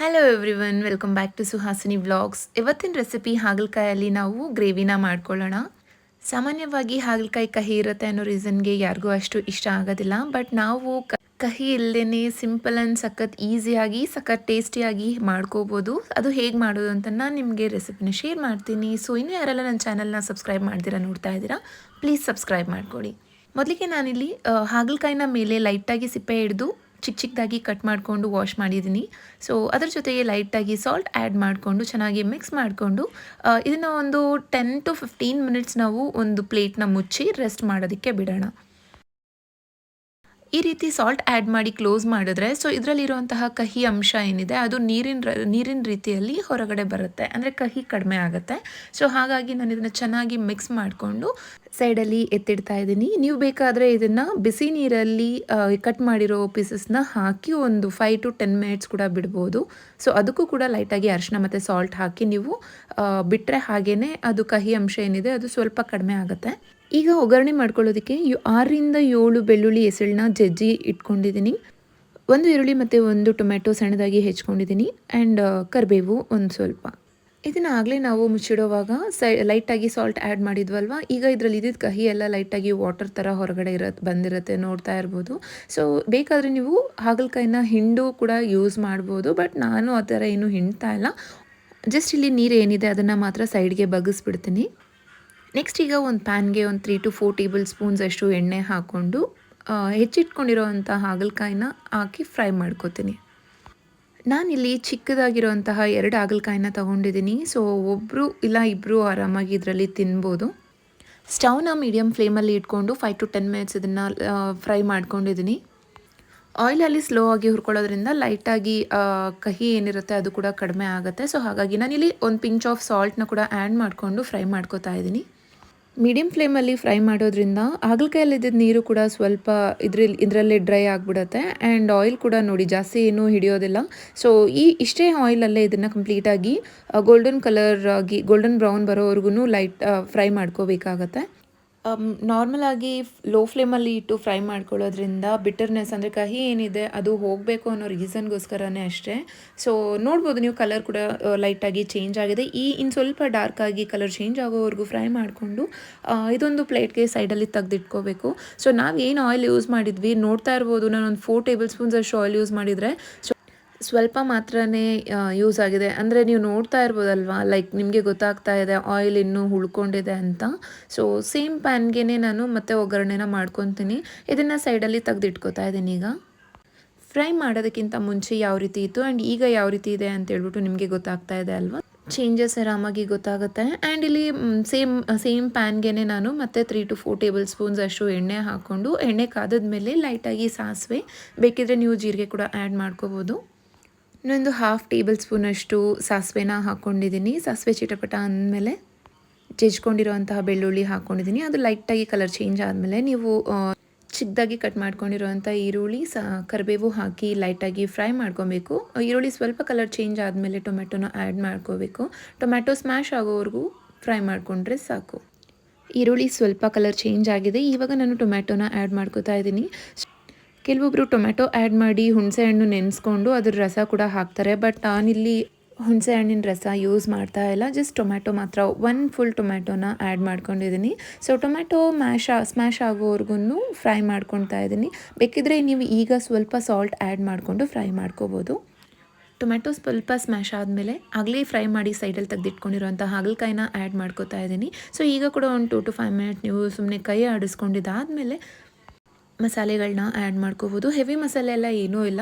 Hello everyone welcome back to Suhasini vlogs ಇವತ್ತಿನ recipe ಹಾಗಲಕಾಯಲ್ಲಿ ನಾವು ಗ್ರೇವಿನ ಮಾಡ್ಕೊಳ್ಳೋಣ. ಸಾಮಾನ್ಯವಾಗಿ ಹಾಗಲಕಾಯಿ ಕಹಿ ಇರುತ್ತೆ ಅನ್ನೋ ರೀಸನ್ಗೆ ಯಾರಿಗೂ ಅಷ್ಟು ಇಷ್ಟ ಆಗೋದಿಲ್ಲ. ಬಟ್ ನಾವು ಕಹಿ ಇಲ್ಲದೇ ಸಿಂಪಲ್ ಆ್ಯಂಡ್ ಸಖತ್ ಈಸಿಯಾಗಿ ಸಖತ್ ಟೇಸ್ಟಿಯಾಗಿ ಮಾಡ್ಕೋಬೋದು. ಅದು ಹೇಗೆ ಮಾಡೋದು ಅಂತ ನಾನು ನಿಮಗೆ ರೆಸಿಪಿನ ಶೇರ್ ಮಾಡ್ತೀನಿ. ಸೊ ಇನ್ನೂ ಯಾರೆಲ್ಲ ನನ್ನ ಚಾನಲ್ನ ಸಬ್ಸ್ಕ್ರೈಬ್ ಮಾಡ್ತೀರಾ ನೋಡ್ತಾ ಇದ್ದೀರಾ ಪ್ಲೀಸ್ ಸಬ್ಸ್ಕ್ರೈಬ್ ಮಾಡ್ಕೊಳ್ಳಿ. ಮೊದಲಿಗೆ ನಾನಿಲ್ಲಿ ಹಾಗಲಕಾಯಿನ ಮೇಲೆ ಲೈಟಾಗಿ ಸಿಪ್ಪೆ ಹಿಡಿದು ಚಿಕ್ಕ ಚಿಕ್ಕದಾಗಿ ಕಟ್ ಮಾಡಿಕೊಂಡು ವಾಶ್ ಮಾಡಿದ್ದೀನಿ. ಸೊ ಅದರ ಜೊತೆಗೆ ಲೈಟಾಗಿ ಸಾಲ್ಟ್ ಆ್ಯಡ್ ಮಾಡಿಕೊಂಡು ಚೆನ್ನಾಗಿ ಮಿಕ್ಸ್ ಮಾಡಿಕೊಂಡು ಇದನ್ನು ಒಂದು ಟೆನ್ ಟು ಫಿಫ್ಟೀನ್ ಮಿನಿಟ್ಸ್ ನಾವು ಒಂದು ಪ್ಲೇಟ್ನ ಮುಚ್ಚಿ ರೆಸ್ಟ್ ಮಾಡೋದಕ್ಕೆ ಬಿಡೋಣ. ಈ ರೀತಿ ಸಾಲ್ಟ್ ಆ್ಯಡ್ ಮಾಡಿ ಕ್ಲೋಸ್ ಮಾಡಿದ್ರೆ ಸೊ ಇದರಲ್ಲಿರುವಂತಹ ಕಹಿ ಅಂಶ ಏನಿದೆ, ಅದು ನೀರಿನ ನೀರಿನ ರೀತಿಯಲ್ಲಿ ಹೊರಗಡೆ ಬರುತ್ತೆ. ಅಂದರೆ ಕಹಿ ಕಡಿಮೆ ಆಗುತ್ತೆ. ಸೊ ಹಾಗಾಗಿ ನಾನು ಇದನ್ನು ಚೆನ್ನಾಗಿ ಮಿಕ್ಸ್ ಮಾಡಿಕೊಂಡು ಸೈಡಲ್ಲಿ ಎತ್ತಿಡ್ತಾ ಇದ್ದೀನಿ. ನೀವು ಬೇಕಾದರೆ ಇದನ್ನು ಬಿಸಿ ನೀರಲ್ಲಿ ಕಟ್ ಮಾಡಿರೋ ಪೀಸಸ್ನ ಹಾಕಿ ಒಂದು ಫೈವ್ ಟು ಟೆನ್ ಮಿನಿಟ್ಸ್ ಕೂಡ ಬಿಡ್ಬೋದು. ಸೊ ಅದಕ್ಕೂ ಕೂಡ ಲೈಟಾಗಿ ಅರಿಶಿನ ಮತ್ತು ಸಾಲ್ಟ್ ಹಾಕಿ ನೀವು ಬಿಟ್ಟರೆ ಹಾಗೇ ಅದು ಕಹಿ ಅಂಶ ಏನಿದೆ, ಅದು ಸ್ವಲ್ಪ ಕಡಿಮೆ ಆಗುತ್ತೆ. ಈಗ ಒಗ್ಗರಣೆ ಮಾಡ್ಕೊಳ್ಳೋದಕ್ಕೆ ಯು ಆರರಿಂದ ಏಳು ಬೆಳ್ಳುಳ್ಳಿ ಎಸಳನ್ನ ಜಜ್ಜಿ ಇಟ್ಕೊಂಡಿದ್ದೀನಿ. ಒಂದು ಈರುಳ್ಳಿ ಮತ್ತು ಒಂದು ಟೊಮೆಟೊ ಸಣ್ಣದಾಗಿ ಹೆಚ್ಕೊಂಡಿದ್ದೀನಿ. ಆ್ಯಂಡ್ ಕರಿಬೇವು ಒಂದು ಸ್ವಲ್ಪ. ಇದನ್ನು ಆಗಲೇ ನಾವು ಮುಚ್ಚಿಡೋವಾಗ ಸೈ, ಲೈಟಾಗಿ ಸಾಲ್ಟ್ ಆ್ಯಡ್ ಮಾಡಿದ್ವಲ್ವ? ಈಗ ಇದರಲ್ಲಿ ಇದ್ದಿದ್ದ ಕಹಿ ಎಲ್ಲ ಲೈಟಾಗಿ ವಾಟರ್ ಥರ ಹೊರಗಡೆ ಇರ ಬಂದಿರುತ್ತೆ, ನೋಡ್ತಾ ಇರ್ಬೋದು. ಸೊ ಬೇಕಾದರೆ ನೀವು ಹಾಗಲಕಾಯಿನ ಹಿಂಡು ಕೂಡ ಯೂಸ್ ಮಾಡ್ಬೋದು. ಬಟ್ ನಾನು ಆ ಥರ ಏನು ಹಿಂಡ್ತಾ ಇಲ್ಲ. ಜಸ್ಟ್ ಇಲ್ಲಿ ನೀರು ಏನಿದೆ ಅದನ್ನು ಮಾತ್ರ ಸೈಡ್ಗೆ ಬಗ್ಗಿಸ್ಬಿಡ್ತೀನಿ. ನೆಕ್ಸ್ಟ್ ಈಗ ಒಂದು ಪ್ಯಾನ್ಗೆ ಒಂದು three to four tablespoons ಅಷ್ಟು ಎಣ್ಣೆ ಹಾಕ್ಕೊಂಡು ಹೆಚ್ಚಿಟ್ಕೊಂಡಿರೋವಂಥ ಹಾಗಲಕಾಯಿನ ಹಾಕಿ ಫ್ರೈ ಮಾಡ್ಕೋತೀನಿ. ನಾನಿಲ್ಲಿ ಚಿಕ್ಕದಾಗಿರೋಂತಹ ಎರಡು ಹಾಗಲಕಾಯಿನ ತೊಗೊಂಡಿದ್ದೀನಿ. ಸೊ ಒಬ್ಬರು ಇಲ್ಲ ಇಬ್ಬರು ಆರಾಮಾಗಿ ಇದರಲ್ಲಿ ತಿನ್ಬೋದು. ಸ್ಟವ್ನ ಮೀಡಿಯಮ್ ಫ್ಲೇಮಲ್ಲಿ ಇಟ್ಕೊಂಡು ಫೈವ್ ಟು ಟೆನ್ ಮಿನಿಟ್ಸ್ ಇದನ್ನು ಫ್ರೈ ಮಾಡ್ಕೊಂಡಿದ್ದೀನಿ. ಆಯಿಲಲ್ಲಿ ಸ್ಲೋ ಆಗಿ ಹುರ್ಕೊಳ್ಳೋದ್ರಿಂದ ಲೈಟಾಗಿ ಕಹಿ ಏನಿರುತ್ತೆ ಅದು ಕೂಡ ಕಡಿಮೆ ಆಗುತ್ತೆ. ಸೊ ಹಾಗಾಗಿ ನಾನಿಲ್ಲಿ ಒಂದು ಪಿಂಚ್ ಆಫ್ ಸಾಲ್ಟ್ನ ಕೂಡ ಆ್ಯಡ್ ಮಾಡಿಕೊಂಡು ಫ್ರೈ ಮಾಡ್ಕೋತಾ ಇದ್ದೀನಿ. ಮೀಡಿಯಮ್ ಫ್ಲೇಮಲ್ಲಿ ಫ್ರೈ ಮಾಡೋದ್ರಿಂದ ಹಾಗಲಕಾಯಲ್ಲಿದ್ದ ನೀರು ಕೂಡ ಸ್ವಲ್ಪ ಇದ್ರಲ್ಲಿ, ಇದರಲ್ಲೇ ಡ್ರೈ ಆಗಿಬಿಡುತ್ತೆ ಆ್ಯಂಡ್ ಆಯಿಲ್ ಕೂಡ ನೋಡಿ, ಜಾಸ್ತಿ ಏನೂ ಹಿಡಿಯೋದಿಲ್ಲ. ಸೊ ಈ ಇಷ್ಟೇ ಆಯಿಲಲ್ಲೇ ಇದನ್ನು ಕಂಪ್ಲೀಟಾಗಿ ಗೋಲ್ಡನ್ ಕಲರ್ ಆಗಿ ಗೋಲ್ಡನ್ ಬ್ರೌನ್ ಬರೋವರೆಗೂ ಲೈಟ್ ಫ್ರೈ ಮಾಡ್ಕೋಬೇಕಾಗತ್ತೆ. ನಾರ್ಮಲ್ ಆಗಿ ಲೋ ಫ್ಲೇಮಲ್ಲಿ ಇಟ್ಟು ಫ್ರೈ ಮಾಡ್ಕೊಳ್ಳೋದ್ರಿಂದ ಬಿಟರ್ನೆಸ್ ಅಂದರೆ ಕಹಿ ಏನಿದೆ, ಅದು ಹೋಗಬೇಕು ಅನ್ನೋ ರೀಸನ್ಗೋಸ್ಕರನೇ ಅಷ್ಟೇ. ಸೊ ನೋಡ್ಬೋದು ನೀವು ಕಲರ್ ಕೂಡ ಲೈಟಾಗಿ ಚೇಂಜ್ ಆಗಿದೆ. ಈ ಇನ್ನು ಸ್ವಲ್ಪ ಡಾರ್ಕ್ ಆಗಿ ಕಲರ್ ಚೇಂಜ್ ಆಗೋವರೆಗೂ ಫ್ರೈ ಮಾಡಿಕೊಂಡು ಇದೊಂದು ಪ್ಲೇಟ್ಗೆ ಸೈಡಲ್ಲಿ ತೆಗೆದಿಟ್ಕೋಬೇಕು. ಸೊ ನಾವು ಏನು ಆಯಿಲ್ ಯೂಸ್ ಮಾಡಿದ್ವಿ, ನೋಡ್ತಾ ಇರ್ಬೋದು. ನಾನು ಒಂದು ಫೋರ್ ಟೇಬಲ್ ಸ್ಪೂನ್ಸ್ ಅಷ್ಟು ಆಯಿಲ್ ಯೂಸ್ ಮಾಡಿದರೆ ಸೊ ಸ್ವಲ್ಪ ಮಾತ್ರನೇ ಯೂಸ್ ಆಗಿದೆ. ಅಂದರೆ ನೀವು ನೋಡ್ತಾ ಇರ್ಬೋದಲ್ವಾ? ಲೈಕ್ ನಿಮಗೆ ಗೊತ್ತಾಗ್ತಾ ಇದೆ ಆಯಿಲ್ ಇನ್ನೂ ಉಳ್ಕೊಂಡಿದೆ ಅಂತ. ಸೊ ಸೇಮ್ ಪ್ಯಾನ್ಗೆ ನಾನು ಮತ್ತೆ ಒಗ್ಗರಣೆನ ಮಾಡ್ಕೊತೀನಿ. ಇದನ್ನು ಸೈಡಲ್ಲಿ ತೆಗೆದಿಟ್ಕೋತಾ ಇದ್ದೀನಿ ಈಗ. ಫ್ರೈ ಮಾಡೋದಕ್ಕಿಂತ ಮುಂಚೆ ಯಾವ ರೀತಿ ಇತ್ತು? ಆ್ಯಂಡ್ ಈಗ ಯಾವ ರೀತಿ ಇದೆ ಅಂತ ಹೇಳ್ಬಿಟ್ಟು ನಿಮಗೆ ಗೊತ್ತಾಗ್ತಾ ಇದೆ ಅಲ್ವಾ? ಚೇಂಜಸ್ ಆರಾಮಾಗಿ ಗೊತ್ತಾಗುತ್ತೆ. ಆ್ಯಂಡ್ ಇಲ್ಲಿ ಸೇಮ್ ಸೇಮ್ ಪ್ಯಾನ್ಗೆ ನಾನು ಮತ್ತೆ three to four tablespoons ಅಷ್ಟು ಎಣ್ಣೆ ಹಾಕ್ಕೊಂಡು, ಎಣ್ಣೆ ಕಾದದ್ಮೇಲೆ ಲೈಟಾಗಿ ಸಾಸಿವೆ. ಬೇಕಿದ್ರೆ ನೀವು ಜೀರಿಗೆ ಕೂಡ ಆ್ಯಡ್ ಮಾಡ್ಕೋಬೋದು. ಇನ್ನೊಂದು ಹಾಫ್ ಟೇಬಲ್ ಸ್ಪೂನಷ್ಟು ಸಾಸಿವೆನ ಹಾಕ್ಕೊಂಡಿದ್ದೀನಿ ಸಾಸಿವೆ ಚಿಟಪಟ ಅಂದಮೇಲೆ ಜಜ್ಕೊಂಡಿರೋಂತಹ ಬೆಳ್ಳುಳ್ಳಿ ಹಾಕ್ಕೊಂಡಿದ್ದೀನಿ ಅದು ಲೈಟಾಗಿ ಕಲರ್ ಚೇಂಜ್ ಆದಮೇಲೆ ನೀವು ಚಿಕ್ಕದಾಗಿ ಕಟ್ ಮಾಡ್ಕೊಂಡಿರುವಂಥ ಈರುಳ್ಳಿ, ಸ, ಕರಿಬೇವು ಹಾಕಿ ಲೈಟಾಗಿ ಫ್ರೈ ಮಾಡ್ಕೊಬೇಕು. ಈರುಳ್ಳಿ ಸ್ವಲ್ಪ ಕಲರ್ ಚೇಂಜ್ ಆದಮೇಲೆ ಟೊಮೆಟೊನ ಆ್ಯಡ್ ಮಾಡ್ಕೋಬೇಕು. ಟೊಮೆಟೊ ಸ್ಮ್ಯಾಶ್ ಆಗೋವರೆಗೂ ಫ್ರೈ ಮಾಡಿಕೊಂಡ್ರೆ ಸಾಕು. ಈರುಳ್ಳಿ ಸ್ವಲ್ಪ ಕಲರ್ ಚೇಂಜ್ ಆಗಿದೆ. ಇವಾಗ ನಾನು ಟೊಮೆಟೊನ ಆ್ಯಡ್ ಮಾಡ್ಕೋತಾ ಇದ್ದೀನಿ. ಕೆಲವೊಬ್ಬರು ಟೊಮೆಟೊ ಆ್ಯಡ್ ಮಾಡಿ ಹುಣಸೆ ಹಣ್ಣು ನೆನೆಸ್ಕೊಂಡು ಅದ್ರ ರಸ ಕೂಡ ಹಾಕ್ತಾರೆ, ಬಟ್ ನಾನಿಲ್ಲಿ ಹುಣಸೆ ಹಣ್ಣಿನ ರಸ ಯೂಸ್ ಮಾಡ್ತಾ ಇಲ್ಲ. ಜಸ್ಟ್ ಟೊಮ್ಯಾಟೊ ಮಾತ್ರ, ಒನ್ ಫುಲ್ ಟೊಮ್ಯಾಟೊನ ಆ್ಯಡ್ ಮಾಡ್ಕೊಂಡಿದ್ದೀನಿ. ಸೊ ಟೊಮ್ಯಾಟೊ ಮ್ಯಾಶ್, ಸ್ಮ್ಯಾಶ್ ಆಗೋವರೆಗೂ ಫ್ರೈ ಮಾಡ್ಕೊತಾ ಇದ್ದೀನಿ. ಬೇಕಿದ್ರೆ ನೀವು ಈಗ ಸ್ವಲ್ಪ ಸಾಲ್ಟ್ ಆ್ಯಡ್ ಮಾಡಿಕೊಂಡು ಫ್ರೈ ಮಾಡ್ಕೋಬೋದು. ಟೊಮ್ಯಾಟೊ ಸ್ವಲ್ಪ ಸ್ಮ್ಯಾಶ್ ಆದಮೇಲೆ ಆಗಲೇ ಫ್ರೈ ಮಾಡಿ ಸೈಡಲ್ಲಿ ತೆಗೆದಿಟ್ಕೊಂಡಿರೋಂಥ ಹಾಗಲಕಾಯಿನ ಆ್ಯಡ್ ಮಾಡ್ಕೋತಾ ಇದ್ದೀನಿ. ಸೊ ಈಗ ಕೂಡ ಒಂದು ಟು ಟು ಫೈವ್ ಮಿನಿಟ್ ನೀವು ಸುಮ್ಮನೆ ಕೈ ಆಡಿಸ್ಕೊಂಡಿದ್ದಾದಮೇಲೆ ಮಸಾಲೆಗಳನ್ನ ಆ್ಯಡ್ ಮಾಡ್ಕೋಬೋದು. ಹೆವಿ ಮಸಾಲೆ ಎಲ್ಲ ಏನೂ ಇಲ್ಲ.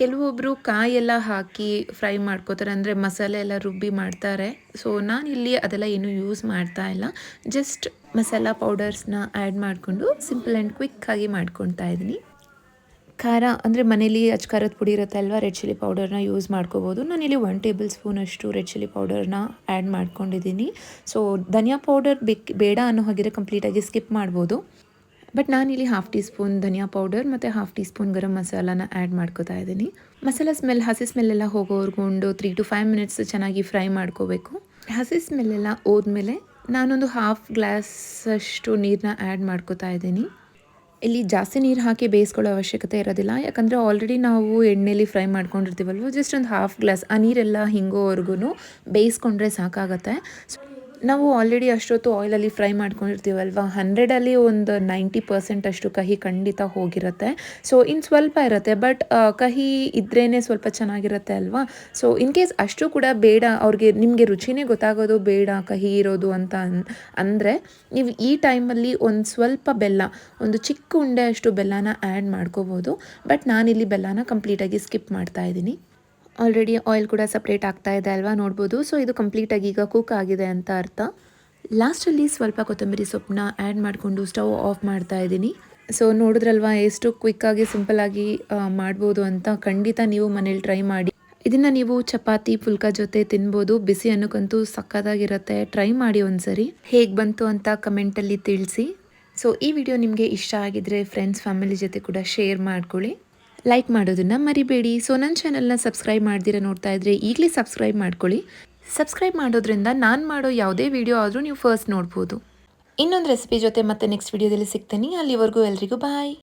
ಕೆಲವೊಬ್ಬರು ಕಾಯೆಲ್ಲ ಹಾಕಿ ಫ್ರೈ ಮಾಡ್ಕೋತಾರೆ. ಅಂದರೆ ಮಸಾಲೆ ಎಲ್ಲ ರುಬ್ಬಿ ಮಾಡ್ತಾರೆ. ಸೊ ನಾನಿಲ್ಲಿ ಅದೆಲ್ಲ ಏನೂ ಯೂಸ್ ಮಾಡ್ತಾ ಇಲ್ಲ. ಜಸ್ಟ್ ಮಸಾಲ ಪೌಡರ್ಸ್ನ ಆ್ಯಡ್ ಮಾಡಿಕೊಂಡು ಸಿಂಪಲ್ ಆ್ಯಂಡ್ ಕ್ವಿಕ್ಕಾಗಿ ಮಾಡ್ಕೊತಾ ಇದ್ದೀನಿ. ಖಾರ ಅಂದರೆ ಮನೇಲಿ ಅಚ್ಕಾರದ ಪುಡಿ ಇರುತ್ತೆ ಅಲ್ವಾ? ರೆಡ್ ಚಿಲ್ಲಿ ಪೌಡರ್ನ ಯೂಸ್ ಮಾಡ್ಕೋಬೋದು. ನಾನಿಲ್ಲಿ ಒನ್ ಟೇಬಲ್ ಸ್ಪೂನ್ ಅಷ್ಟು ರೆಡ್ ಚಿಲ್ಲಿ ಪೌಡರ್ನ ಆ್ಯಡ್ ಮಾಡ್ಕೊಂಡಿದ್ದೀನಿ. ಸೊ ಧನಿಯಾ ಪೌಡರ್ ಬೇಕು, ಬೇಡ ಅನ್ನೋ ಹಾಗಿದ್ರೆ ಕಂಪ್ಲೀಟಾಗಿ ಸ್ಕಿಪ್ ಮಾಡ್ಬೋದು. ಬಟ್ ನಾನಿಲ್ಲಿ ಹಾಫ್ ಟೀ ಸ್ಪೂನ್ ಧನಿಯಾ ಪೌಡರ್ ಮತ್ತು ಹಾಫ್ ಟೀ ಸ್ಪೂನ್ ಗರಂ ಮಸಾಲಾನ ಆ್ಯಡ್ ಮಾಡ್ಕೋತಾ ಇದ್ದೀನಿ. ಮಸಾಲ ಸ್ಮೆಲ್ ಹಸಿ ಸ್ಮೆಲ್ಲೆಲ್ಲ ಹೋಗೋವರೆಗೂ ಒಂದು ತ್ರೀ ಟು ಫೈವ್ ಮಿನಿಟ್ಸ್ ಚೆನ್ನಾಗಿ ಫ್ರೈ ಮಾಡ್ಕೋಬೇಕು. ಹಸಿ ಸ್ಮೆಲ್ಲೆಲ್ಲ ಹೋದ್ಮೇಲೆ ನಾನೊಂದು ಹಾಫ್ ಗ್ಲಾಸಷ್ಟು ನೀರನ್ನ ಆ್ಯಡ್ ಮಾಡ್ಕೋತಾ ಇದ್ದೀನಿ. ಇಲ್ಲಿ ಜಾಸ್ತಿ ನೀರು ಹಾಕಿ ಬೇಯಿಸ್ಕೊಳ್ಳೋ ಅವಶ್ಯಕತೆ ಇರೋದಿಲ್ಲ. ಯಾಕಂದರೆ ಆಲ್ರೆಡಿ ನಾವು ಎಣ್ಣೆಲಿ ಫ್ರೈ ಮಾಡ್ಕೊಂಡಿರ್ತೀವಲ್ವ ಜಸ್ಟ್ ಒಂದು ಹಾಫ್ ಗ್ಲಾಸ್ ಆ ನೀರೆಲ್ಲ ಹಿಂಗೋವರೆಗೂ ಬೇಯಿಸ್ಕೊಂಡ್ರೆ ಸಾಕಾಗತ್ತೆ. ನಾವು ಆಲ್ರೆಡಿ ಅಷ್ಟೊತ್ತು ಆಯಿಲಲ್ಲಿ ಫ್ರೈ ಮಾಡ್ಕೊಂಡಿರ್ತೀವಲ್ವ? ಹಂಡ್ರೆಡಲ್ಲಿ ಒಂದು ನೈಂಟಿ ಪರ್ಸೆಂಟ್ ಅಷ್ಟು ಕಹಿ ಖಂಡಿತ ಹೋಗಿರುತ್ತೆ. ಸೊ ಇನ್ನು ಸ್ವಲ್ಪ ಇರುತ್ತೆ ಬಟ್ ಕಹಿ ಇದ್ರೇ ಸ್ವಲ್ಪ ಚೆನ್ನಾಗಿರುತ್ತೆ ಅಲ್ವಾ? ಸೊ ಇನ್ ಕೇಸ್ ಅಷ್ಟು ಕೂಡ ಬೇಡ, ಅವ್ರಿಗೆ ನಿಮಗೆ ರುಚಿನೇ ಗೊತ್ತಾಗೋದು ಬೇಡ ಕಹಿ ಇರೋದು ಅಂತ ಅನ್, ಅಂದರೆ ನೀವು ಈ ಟೈಮಲ್ಲಿ ಒಂದು ಸ್ವಲ್ಪ ಬೆಲ್ಲ, ಒಂದು ಚಿಕ್ಕ ಉಂಡೆ ಅಷ್ಟು ಬೆಲ್ಲನ ಆ್ಯಡ್ ಮಾಡ್ಕೋಬೋದು. ಬಟ್ ನಾನಿಲ್ಲಿ ಬೆಲ್ಲನ ಕಂಪ್ಲೀಟಾಗಿ ಸ್ಕಿಪ್ ಮಾಡ್ತಾ ಇದ್ದೀನಿ. ಆಲ್ರೆಡಿ ಆಯಿಲ್ ಕೂಡ ಸಪ್ರೇಟ್ ಆಗ್ತಾ ಇದೆ ಅಲ್ವಾ ನೋಡ್ಬೋದು. ಸೊ ಇದು ಕಂಪ್ಲೀಟಾಗಿ ಈಗ ಕುಕ್ ಆಗಿದೆ ಅಂತ ಅರ್ಥ. ಲಾಸ್ಟಲ್ಲಿ ಸ್ವಲ್ಪ ಕೊತ್ತಂಬರಿ ಸೊಪ್ಪನ್ನ ಆ್ಯಡ್ ಮಾಡಿಕೊಂಡು ಸ್ಟವ್ ಆಫ್ ಮಾಡ್ತಾ ಇದ್ದೀನಿ. ಸೊ ನೋಡಿದ್ರಲ್ವಾ, ಎಷ್ಟು ಕ್ವಿಕ್ಕಾಗಿ ಸಿಂಪಲ್ಲಾಗಿ ಮಾಡ್ಬೋದು ಅಂತ ಖಂಡಿತ ನೀವು ಮನೇಲಿ ಟ್ರೈ ಮಾಡಿ. ಇದನ್ನು ನೀವು ಚಪಾತಿ, ಪುಲ್ಕ ಜೊತೆ ತಿನ್ಬೋದು. ಬಿಸಿ ಅನ್ನೋಕ್ಕಂತೂ ಸಕ್ಕತ್ತಾಗಿರುತ್ತೆ ಟ್ರೈ ಮಾಡಿ ಒಂದ್ಸರಿ. ಹೇಗೆ ಬಂತು ಅಂತ ಕಮೆಂಟಲ್ಲಿ ತಿಳಿಸಿ. ಸೊ ಈ ವಿಡಿಯೋ ನಿಮಗೆ ಇಷ್ಟ ಆಗಿದ್ರೆ ಫ್ರೆಂಡ್ಸ್ ಫ್ಯಾಮಿಲಿ ಜೊತೆ ಕೂಡ ಶೇರ್ ಮಾಡ್ಕೊಳ್ಳಿ. ಲೈಕ್ ಮಾಡೋದನ್ನು ಮರಿಬೇಡಿ. ಸೊ ನನ್ನ ಚಾನಲ್ನ ಸಬ್ಸ್ಕ್ರೈಬ್ ಮಾಡ್ದಿರ ನೋಡ್ತಾ ಇದ್ರೆ ಈಗಲೇ ಸಬ್ಸ್ಕ್ರೈಬ್ ಮಾಡ್ಕೊಳ್ಳಿ. ಸಬ್ಸ್ಕ್ರೈಬ್ ಮಾಡೋದ್ರಿಂದ ನಾನು ಮಾಡೋ ಯಾವುದೇ ವಿಡಿಯೋ ಆದರೂ ನೀವು ಫಸ್ಟ್ ನೋಡ್ಬೋದು. ಇನ್ನೊಂದು ರೆಸಿಪಿ ಜೊತೆ ಮತ್ತೆ ನೆಕ್ಸ್ಟ್ ವಿಡಿಯೋದಲ್ಲಿ ಸಿಗ್ತೀನಿ. ಅಲ್ಲಿವರೆಗೂ ಎಲ್ರಿಗೂ ಬಾಯ್